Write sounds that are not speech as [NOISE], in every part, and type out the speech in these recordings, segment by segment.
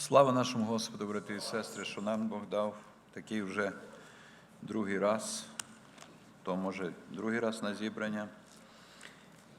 Слава нашому Господу, брати і сестри, що нам Бог дав такий вже другий раз, то може другий раз на зібрання,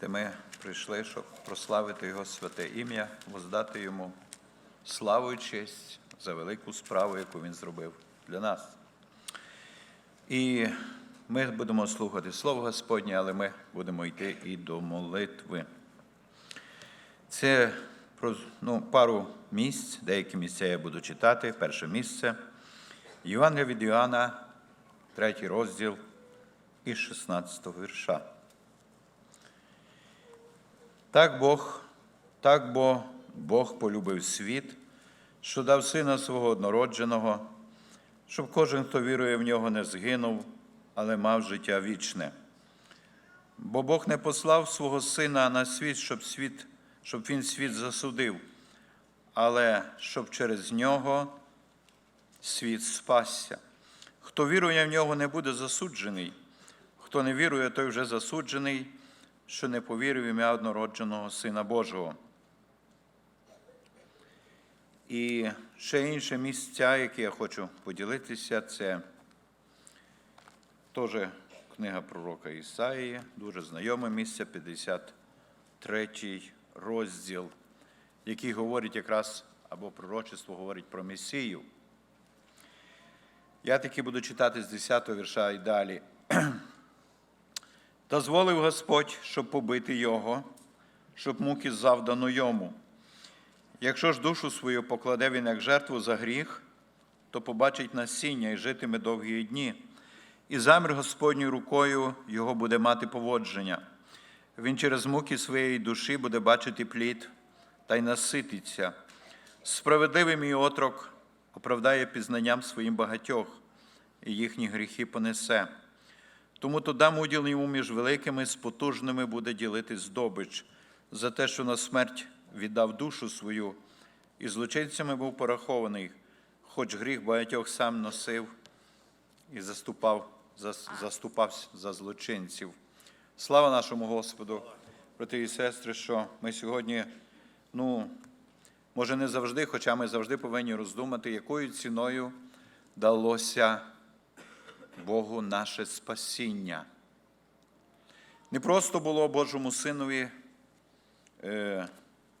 де ми прийшли, щоб прославити Його святе ім'я, воздати Йому славу і честь за велику справу, яку Він зробив для нас. І ми будемо слухати Слово Господнє, але ми будемо йти і до молитви. Це про ну, пару місць, деякі місця я буду читати. Перше місце. Євангелія від Іоанна, третій розділ і 16 вірша. Так Бог, так бо Бог полюбив світ, що дав сина свого однородженого, щоб кожен, хто вірує в нього, не згинув, але мав життя вічне. Бо Бог не послав свого сина на світ, щоб світ, щоб він світ засудив, але щоб через нього світ спасся. Хто вірує в нього, не буде засуджений. Хто не вірує, той вже засуджений, що не повірив в ім'я однородженого Сина Божого. І ще інші місця, які я хочу поділитися, це теж книга пророка Ісаїї, дуже знайоме місце, 53 розділ, який говорить якраз або пророчество говорить про Месію. Я таки буду читати з 10 вірша і далі. [CLEARS THROAT] Дозволив Господь, щоб побити його, щоб муки завдано йому. Якщо ж душу свою покладе він як жертву за гріх, то побачить насіння і житиме довгі дні. І замір Господньою рукою його буде мати поводження. Він через муки своєї душі буде бачити плід та й насититься. Справедливий мій отрок оправдає пізнанням своїм багатьох, і їхні гріхи понесе. Тому то дам уділ йому між великими, з потужними буде ділити здобич за те, що на смерть віддав душу свою, і злочинцями був порахований, хоч гріх багатьох сам носив і заступав, зас- заступався за злочинців. Слава нашому Господу, брати і сестри, що ми сьогодні, ну, може, не завжди, хоча ми завжди повинні роздумати, якою ціною далося Богу наше спасіння. Не просто було Божому Синові е,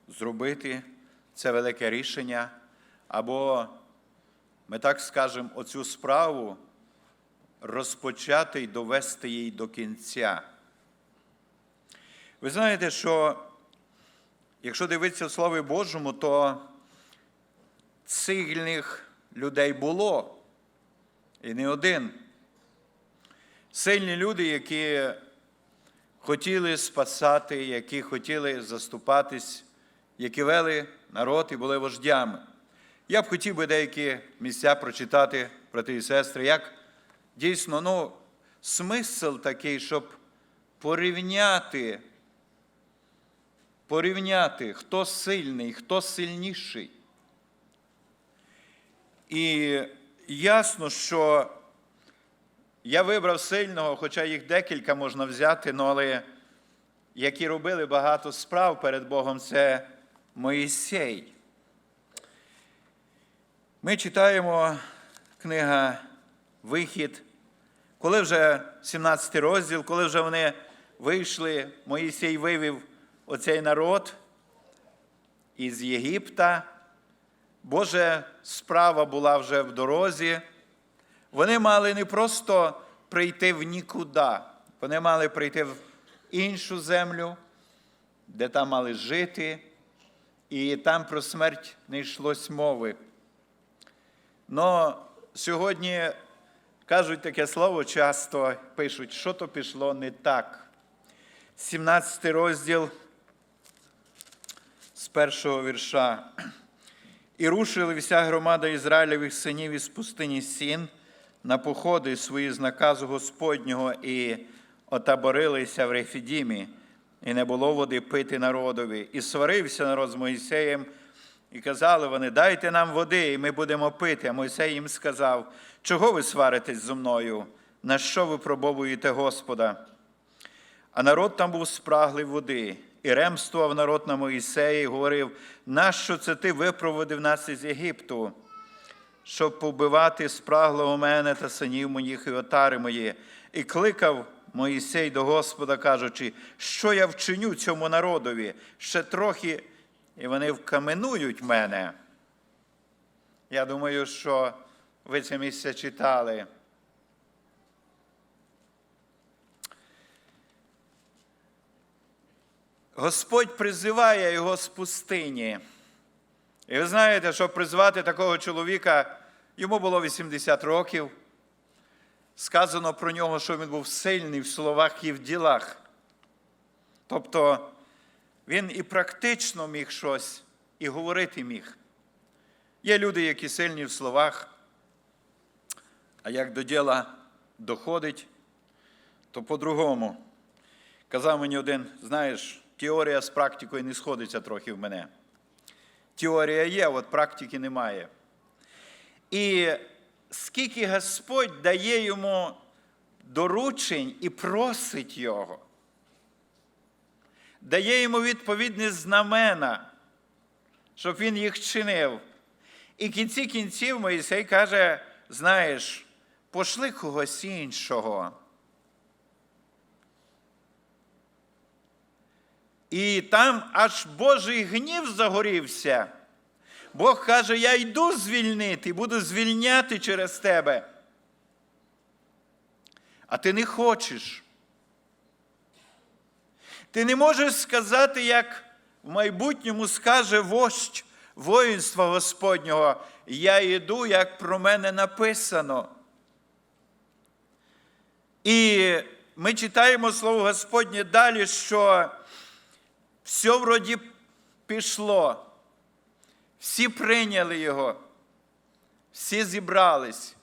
зробити це велике рішення, або, ми так скажемо, оцю справу розпочати і довести її до кінця. Ви знаєте, що якщо дивитися в Слові Божому, то сильних людей було, і не один. Сильні люди, які хотіли спасати, які хотіли заступатись, які вели народ і були вождями. Я б хотів би деякі місця прочитати, брати і сестри, як дійсно ну, смисл такий, щоб порівняти, порівняти, хто сильний, хто сильніший. І ясно, що я вибрав сильного, хоча їх декілька можна взяти, ну, але які робили багато справ перед Богом, це Моїсей. Ми читаємо книга Вихід, коли вже 17 розділ, коли вже вони вийшли, Моїсей вивів оцей народ із Єгипта. Божа справа була вже в дорозі. Вони мали не просто прийти в нікуди, вони мали прийти в іншу землю, де там мали жити, і там про смерть не йшлось мови. Но сьогодні кажуть таке слово, часто пишуть, що то пішло не так. 17 розділ з першого вірша. І рушили вся громада Ізраїлевих синів із пустині Сін на походи свої з наказу Господнього і отаборилися в Рефідімі, і не було води пити народові. І сварився народ з Моїсеєм, і казали вони: Дайте нам води, і ми будемо пити. А Мойсей їм сказав: Чого ви сваритесь зо мною? На що ви пробовуєте Господа? А народ там був спраглий води, і ремствував народ на Моїсея і говорив, нащо це ти випроводив нас із Єгипту, щоб побивати спраглого мене та синів моїх і отари мої, і кликав Моїсей до Господа, кажучи, що я вчиню цьому народові ще трохи, і вони вкаменують мене. Я думаю, що ви це місце читали. Господь призиває його з пустині. І ви знаєте, що призвати такого чоловіка, йому було 80 років. Сказано про нього, що він був сильний в словах і в ділах. Тобто він і практично міг щось, і говорити міг. Є люди, які сильні в словах, а як до діла доходить, то по-другому. Казав мені один, знаєш, теорія з практикою не сходиться трохи в мене. Теорія є, от практики немає. І скільки Господь дає йому доручень і просить його, дає йому відповідні знамена, щоб він їх чинив. І в кінці кінців Моїсей каже: знаєш, пошли когось іншого. І там аж Божий гнів загорівся. Бог каже, я йду звільнити, буду звільняти через тебе. А ти не хочеш. Ти не можеш сказати, як в майбутньому скаже вождь воїнства Господнього, я йду, як про мене написано. І ми читаємо Слово Господнє далі, що все вроді пішло. Всі прийняли його, всі зібрались.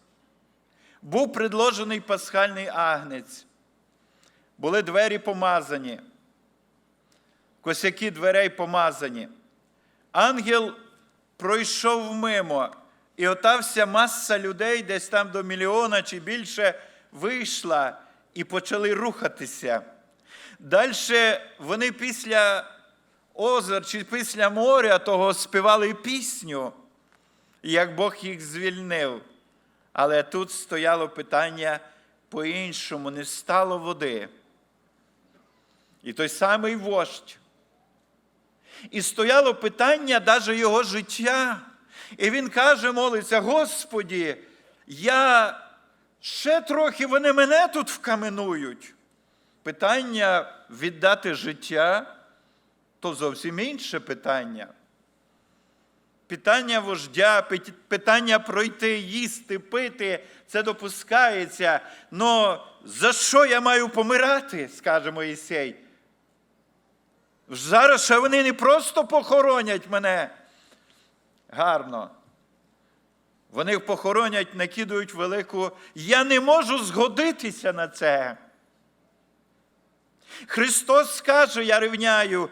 Був предложений пасхальний агнець, були двері помазані, косяки дверей помазані. Ангел пройшов мимо, і ота вся маса людей, десь там до мільйона чи більше, вийшла і почали рухатися. Далі вони після озер чи після моря того співали пісню, як Бог їх звільнив. Але тут стояло питання по-іншому, не стало води. І той самий вождь. І стояло питання навіть його життя. І він каже, молиться, Господі, я ще трохи вони мене тут вкаменують. Питання віддати життя то зовсім інше питання. Питання вождя, питання пройти, їсти, пити, це допускається. Но за що я маю помирати, скаже Моїсей. Зараз ще вони не просто похоронять мене. Гарно. Вони похоронять, накидують велику. Я не можу згодитися на це. Христос каже, я рівняю,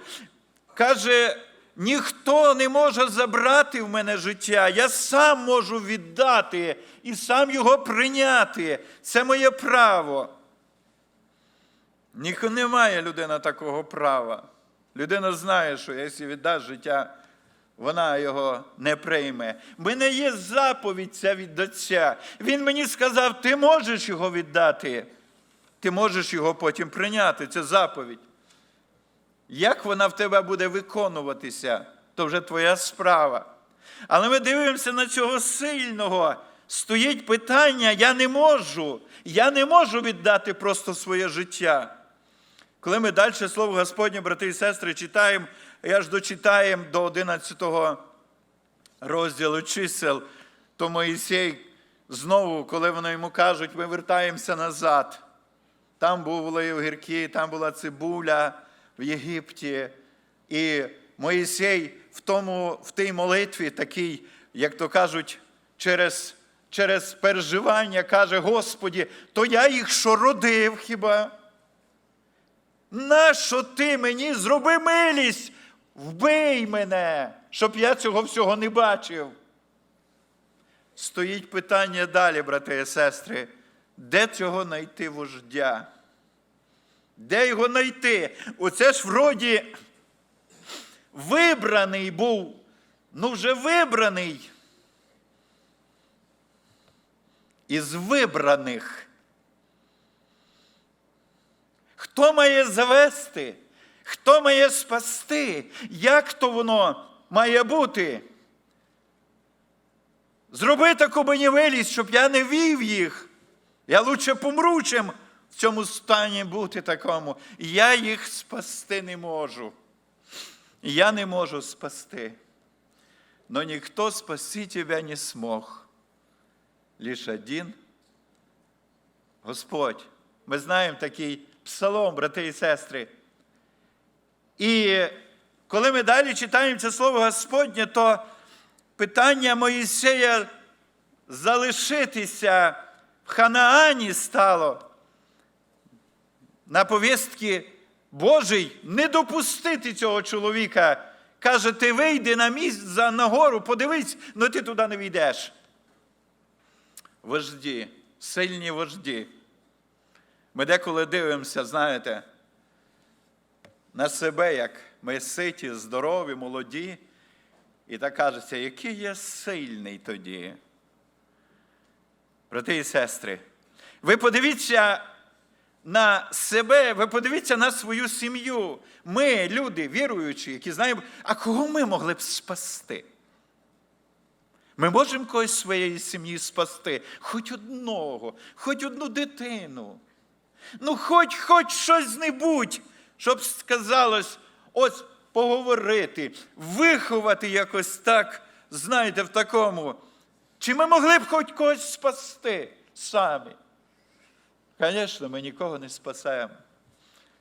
каже, ніхто не може забрати в мене життя. Я сам можу віддати і сам його прийняти. Це моє право. Ніхто не має людина такого права. Людина знає, що якщо віддасть життя, вона його не прийме. В мене є заповідь ця від Отця. Він мені сказав, ти можеш його віддати, ти можеш його потім прийняти. Це заповідь. Як вона в тебе буде виконуватися, то вже твоя справа. Але ми дивимося на цього сильного. Стоїть питання: я не можу, я не можу віддати просто своє життя. Коли ми далі слово Господнє, брати і сестри, читаємо, я ж дочитаємо до 11 розділу чисел, то Моїсей знову, коли вони йому кажуть, ми вертаємося назад. Там були огірки, там була цибуля в Єгипті. І Моїсей в тому, в тій молитві, такий, як то кажуть, через через переживання каже, Господі, то я їх що родив хіба? Нащо ти мені зроби милість? Вбий мене, щоб я цього всього не бачив. Стоїть питання далі, брати і сестри, де цього знайти вождя? Де його знайти? Оце ж вроді вибраний був, ну вже вибраний. Із вибраних. Хто має завести? Хто має спасти? Як то воно має бути? Зроби таку мені вилість, щоб я не вів їх. Я лучше помру, чим в цьому стані бути такому. Я їх спасти не можу. Я не можу спасти. Но ніхто спасти тебе не смог. Лиш один Господь. Ми знаємо такий псалом, брати і сестри. І коли ми далі читаємо це слово Господнє, то питання Моїсея залишитися в Ханаані стало на повістки Божій не допустити цього чоловіка. Каже, ти вийди на місце на гору, подивись, але ти туди не війдеш. Вожді, сильні вожді. Ми деколи дивимося, знаєте, на себе, як ми ситі, здорові, молоді, і так кажеться, який я сильний тоді. Брати і сестри, ви подивіться на себе, ви подивіться на свою сім'ю. Ми, люди, віруючі, які знаємо, а кого ми могли б спасти? Ми можемо когось з своєї сім'ї спасти, хоч одного, хоч одну дитину. Ну, хоч хоч щось небудь, щоб сказалось, ось поговорити, виховати якось так, знаєте, в такому. Чи ми могли б хоч когось спасти самі? Звісно, ми нікого не спасаємо.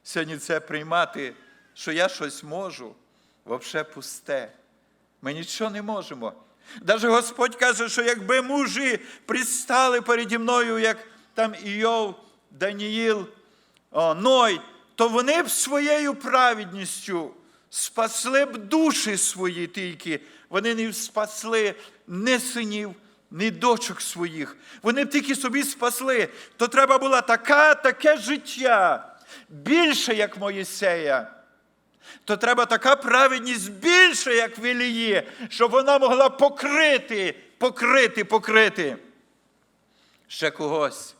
Сьогодні це приймати, що я щось можу, взагалі пусте. Ми нічого не можемо. Даже Господь каже, що якби мужі пристали переді мною, як там Іов, Даніїл, о, Ной, то вони б своєю праведністю спасли б душі свої тільки. Вони не спасли ні синів, ні дочок своїх. Вони б тільки собі спасли. То треба було така, таке життя, більше, як Моїсея то треба така праведність більше, як в Ілії, щоб вона могла покрити, покрити, покрити ще когось.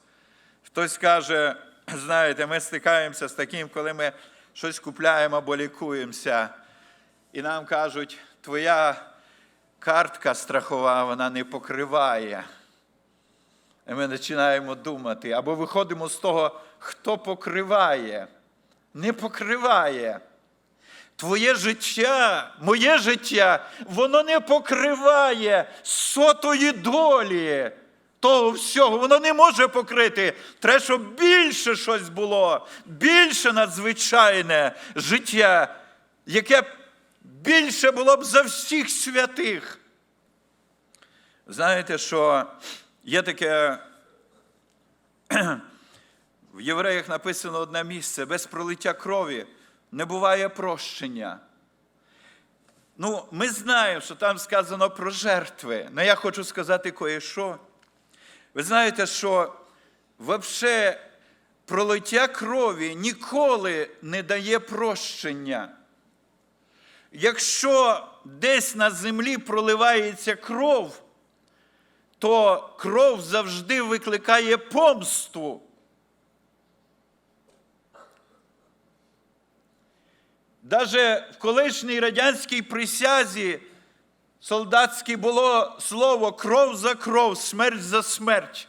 Хтось каже, знаєте, ми стикаємося з таким, коли ми щось купляємо або лікуємося, і нам кажуть, твоя картка страхова, вона не покриває. І ми починаємо думати, або виходимо з того, хто покриває, не покриває. Твоє життя, моє життя, воно не покриває сотої долі того всього. Воно не може покрити. Треба, щоб більше щось було, більше надзвичайне життя, яке більше було б за всіх святих. Знаєте, що є таке. [CLEARS THROAT] В євреях написано одне місце без пролиття крові не буває прощення. Ну, ми знаємо, що там сказано про жертви. Але я хочу сказати кое-що. Ви знаєте, що взагалі пролиття крові ніколи не дає прощення. Якщо десь на землі проливається кров, то кров завжди викликає помсту. Даже в колишній радянській присязі солдатській було слово кров за кров, смерть за смерть.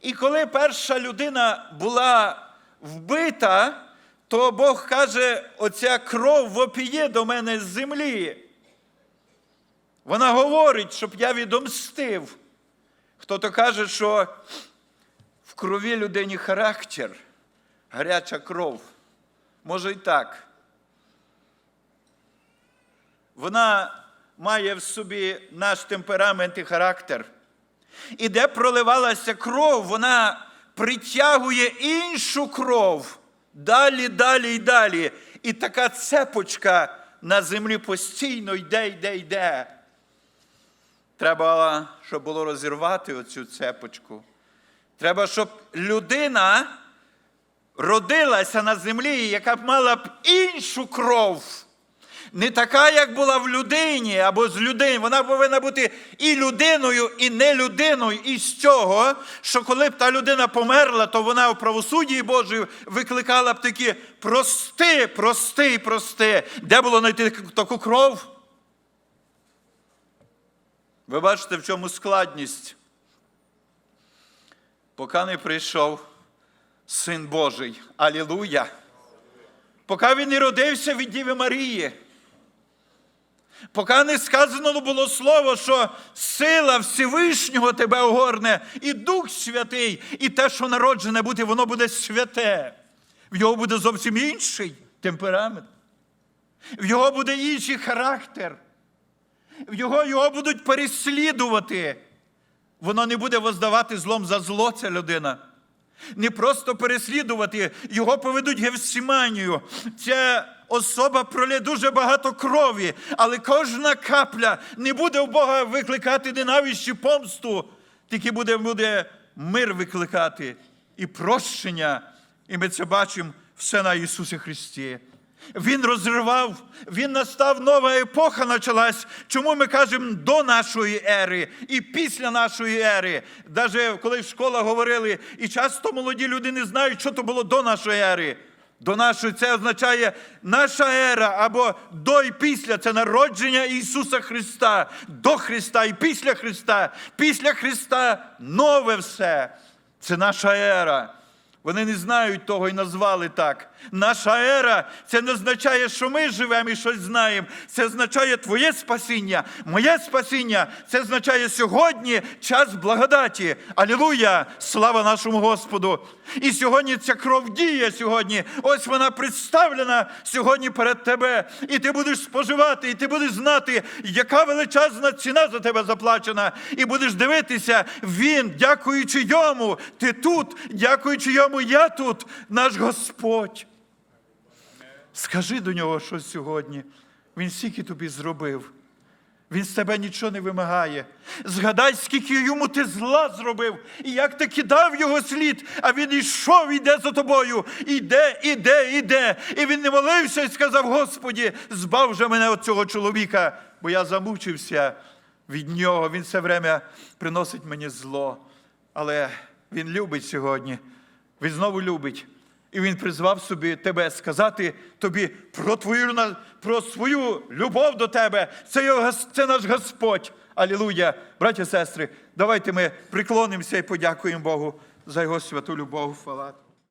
І коли перша людина була вбита, то Бог каже, оця кров вопіє до мене з землі. Вона говорить, щоб я відомстив. Хто то каже, що в крові людині характер, гаряча кров. Може і так вона має в собі наш темперамент і характер. І де проливалася кров, вона притягує іншу кров далі, далі і далі. І така цепочка на землі постійно йде, йде, йде. Треба, щоб було розірвати оцю цепочку. Треба, щоб людина родилася на землі, яка б мала б іншу кров не така, як була в людині або з людини. Вона повинна бути і людиною, і не людиною. І з цього, що коли б та людина померла, то вона у правосудді Божої викликала б такі прости, прости, прости. Де було знайти таку кров? Ви бачите, в чому складність. Поки не прийшов Син Божий. Алілуя! Поки він не родився від Діви Марії. Поки не сказано було слово, що сила Всевишнього тебе огорне, і Дух Святий, і те, що народжене бути, воно буде святе. В його буде зовсім інший темперамент. В його буде інший характер. В його, його будуть переслідувати. Воно не буде воздавати злом за зло ця людина. Не просто переслідувати, його поведуть гевсіманію. Ця особа пролє дуже багато крові, але кожна капля не буде в Бога викликати ненависть помсту, тільки буде, буде мир викликати і прощення. І ми це бачимо все на Ісусі Христі. Він розривав, він настав нова епоха почалась. Чому ми кажемо до нашої ери і після нашої ери? Навіть коли в школах говорили, і часто молоді люди не знають, що то було до нашої ери. До нашої це означає наша ера або до і після це народження Ісуса Христа, до Христа і після Христа. Після Христа нове все. Це наша ера. Вони не знають того і назвали так. Наша ера це не означає, що ми живемо і щось знаємо. Це означає твоє спасіння, моє спасіння. Це означає сьогодні час благодаті. Алілуя! Слава нашому Господу! І сьогодні ця кров діє сьогодні. Ось вона представлена сьогодні перед тебе. І ти будеш споживати, і ти будеш знати, яка величезна ціна за тебе заплачена. І будеш дивитися, він, дякуючи йому, ти тут, дякуючи йому, я тут, наш Господь. Скажи до нього щось сьогодні. Він стільки тобі зробив. Він з тебе нічого не вимагає. Згадай, скільки йому ти зла зробив, і як ти кидав його слід, а він йшов, іде за тобою, іде, іде, іде. І він не молився і сказав: Господі, збав же мене від цього чоловіка, бо я замучився від нього. Він все время приносить мені зло. Але він любить сьогодні. Він знову любить. І він призвав собі тебе сказати тобі про твою про свою любов до тебе. Це, його, це наш Господь. Алілуя. Браті і сестри, давайте ми приклонимося і подякуємо Богу за його святу любов. Хвала.